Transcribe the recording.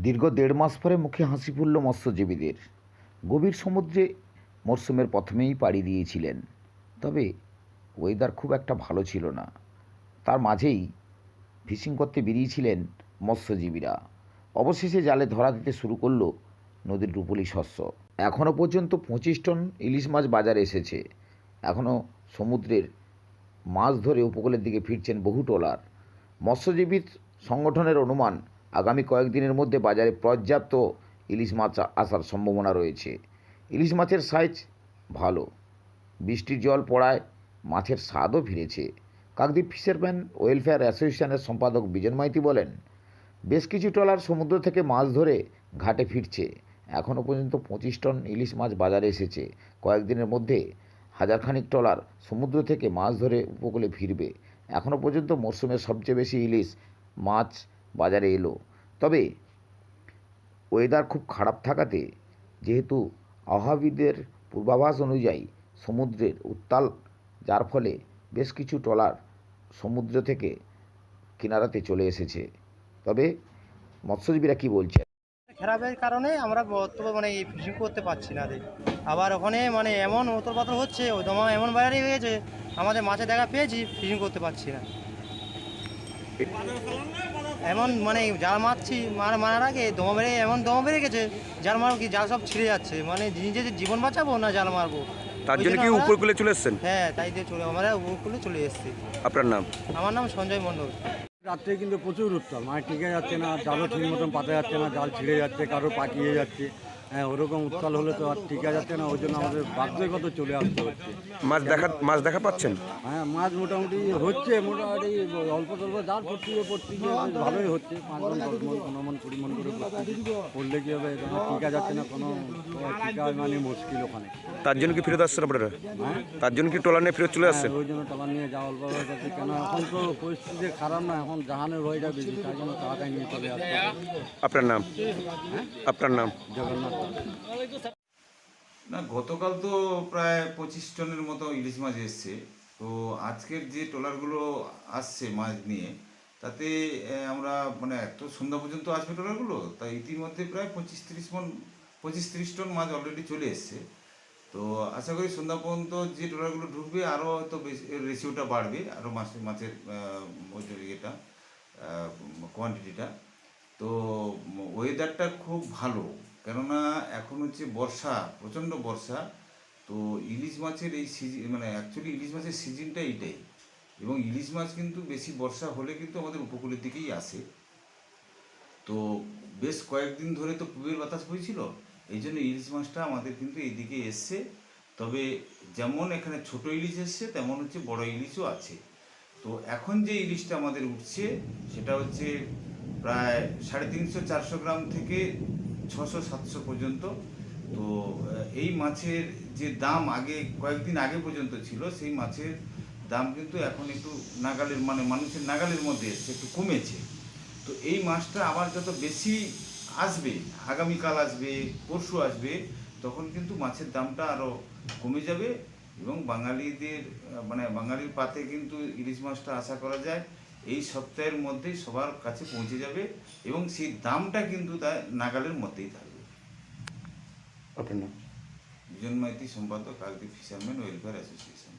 দীর্ঘ দেড় মাস পরে মুখে হাসি ফুলল মৎস্যজীবীদের। গভীর সমুদ্রে মরশুমের প্রথমেই পাড়ি দিয়েছিলেন। তবে ওয়েদার খুব একটা ভালো ছিল না। তার মাঝেই ফিশিং করতে বেরিয়েছিলেন মৎস্যজীবীরা। অবশেষে জালে ধরা দিতে শুরু করল নদীর রূপলি শস্য। এখনও পর্যন্ত পঁচিশ টন ইলিশ মাছ বাজারে এসেছে। এখনও সমুদ্রের মাছ ধরে উপকূলের দিকে ফিরছেন বহু ট্রলার। মৎস্যজীবী সংগঠনের অনুমান আগামী কয়েকদিনের মধ্যে বাজারে পর্যাপ্ত ইলিশ মাছ আসার সম্ভাবনা রয়েছে। ইলিশ মাছের সাইজ ভালো। বৃষ্টির জল পড়ায় মাছের স্বাদও ফিরেছে। কাকদ্বীপ ফিশারম্যান ওয়েলফেয়ার অ্যাসোসিয়েশনের সম্পাদক বিজন মাইতি বলেন, বেশ কিছু ট্রলার সমুদ্র থেকে মাছ ধরে ঘাটে ফিরছে। এখনও পর্যন্ত পঁচিশ টন ইলিশ মাছ বাজারে এসেছে। কয়েকদিনের মধ্যে হাজারখানিক ট্রলার সমুদ্র থেকে মাছ ধরে উপকূলে ফিরবে। এখনও পর্যন্ত মরশুমের সবচেয়ে বেশি ইলিশ মাছ বাজারে এলো। তবে ওয়েদার খুব খারাপ থাকাতে যেহেতু আবহাওয়াবিদের পূর্বাভাস অনুযায়ী সমুদ্রের উত্তাল যার ফলে বেশ কিছু ট্রলার সমুদ্র থেকে কিনারাতে চলে এসেছে। তবে মৎস্যজীবীরা কি বলছে? খারাপের কারণে আমরা বর্তমানে মানে এই ফিশিং করতে পারছি না রে। আবার ওখানে মানে এমন উতল পাতল হচ্ছে ওই দমা এমন বাইরে হয়ে গেছে আমাদের মাছে দেখা পেয়েছি ফিশিং করতে পারছি না। এমন মানে জাল মারছি মার মারার আগে দমা বেড়ে এমন দমা বেড়ে গেছে জাল মারব কি জাল সব ছিঁড়ে যাচ্ছে। মানে নিজেদের জীবন বাঁচাবো না জাল মারবো? তার জন্য কি উপকূলে চলে এসছেন? হ্যাঁ তাই দিয়ে চলে আমরা উপকূলে চলে এসেছি। আপনার নাম? আমার নাম সঞ্জয় মণ্ডল। রাত্রে কিন্তু প্রচুর উত্তাল মানে টিকে যাচ্ছে না জালও ঠিক মতন পাতা যাচ্ছে না জাল ছিঁড়ে যাচ্ছে কারও পাকিয়ে যাচ্ছে। হ্যাঁ ওরকম উত্তাল হলে তো আর টিকা যাচ্ছে না ওই জন্য আমাদের বাধ্যগত চলে আসতে হচ্ছে। মাছ দেখা মাছ দেখা পাচ্ছেন? হ্যাঁ মাছ মোটামুটি হচ্ছে মোটামুটি অল্প স্বল্প জাল পড়তে গিয়ে পড়তে গিয়ে ভালোই হচ্ছে পাঁচ মন দশ মন পনেরো মন কুড়ি মন করে পড়লে কি হবে টিকা যাচ্ছে না কোনো টিকা মানে মুশকিল ওখানে। তার জন্য কি ফেরত আসছেন আপনারা? হ্যাঁ? তার জন্য কি ট্রলার নিয়ে ফেরত চলে আসছেন? হ্যাঁ, ওই জন্য টাকা নিয়ে যাওয়া অল্প হয়ে যাচ্ছে কেন এখন তো পরিস্থিতি খারাপ না এখন জাহানের ভয়টা বেশি তাই জন্য তাড়াতাড়ি নিয়ে চলে হবে। আপনার নাম? আপনার নাম? জগন্নাথ। না, গতকাল তো প্রায় পঁচিশ টনের মতো ইলিশ মাছ এসছে। তো আজকের যে ট্রলারগুলো আসছে মাছ নিয়ে, তাতে আমরা মানে এত সন্ধ্যা পর্যন্ত আসবে ট্রলারগুলো? তা ইতিমধ্যে প্রায় পঁচিশ তিরিশ মন, পঁচিশ তিরিশ টন মাছ অলরেডি চলে এসছে। তো আশা করি সন্ধ্যা পর্যন্ত যে ট্রলারগুলো ঢুকবে আরও হয়তো বেশি রেশিওটা বাড়বে আরও মাছের মাছের ইয়েটা কোয়ান্টিটিটা তো ওয়েদারটা খুব ভালো। কেননা এখন হচ্ছে বর্ষা, প্রচণ্ড বর্ষা, তো ইলিশ মাছের এই সিজন মানে অ্যাকচুয়ালি ইলিশ মাছের সিজনটা এইটাই। এবং ইলিশ মাছ কিন্তু বেশি বর্ষা হলে কিন্তু আমাদের উপকূলের দিকেই আসে। তো বেশ কয়েকদিন ধরে তো পূবের বাতাস বইছিল এই জন্য ইলিশ মাছটা আমাদের কিন্তু এইদিকে এসছে। তবে যেমন এখানে ছোট ইলিশ এসছে, তেমন হচ্ছে বড় ইলিশও আছে। তো এখন যে ইলিশটা আমাদের উঠছে, সেটা হচ্ছে প্রায় সাড়ে তিনশো চারশো গ্রাম থেকে ছশো, সাতশো পর্যন্ত। তো এই মাছের যে দাম আগে, কয়েকদিন আগে পর্যন্ত ছিল, সেই মাছের দাম কিন্তু এখন একটু নাগালের মানে মানুষের নাগালের মধ্যে এসছে, একটু কমেছে। তো এই মাছটা আবার যত বেশি আসবে, আগামীকাল আসবে, পরশু আসবে, তখন কিন্তু মাছের দামটা আরও কমে যাবে এবং বাঙালিদের মানে বাঙালির পাতে কিন্তু ইলিশ মাছটা আশা করা যায় এই সপ্তাহের মধ্যে সবার কাছে পৌঁছে যাবে এবং সেই দামটা কিন্তু তার নাগালের মধ্যেই থাকবে। আপনার নাম বিজন মাইতি সম্পাদক কাকদ্বীপ ফিশারম্যান ওয়েলফেয়ার অ্যাসোসিয়েশন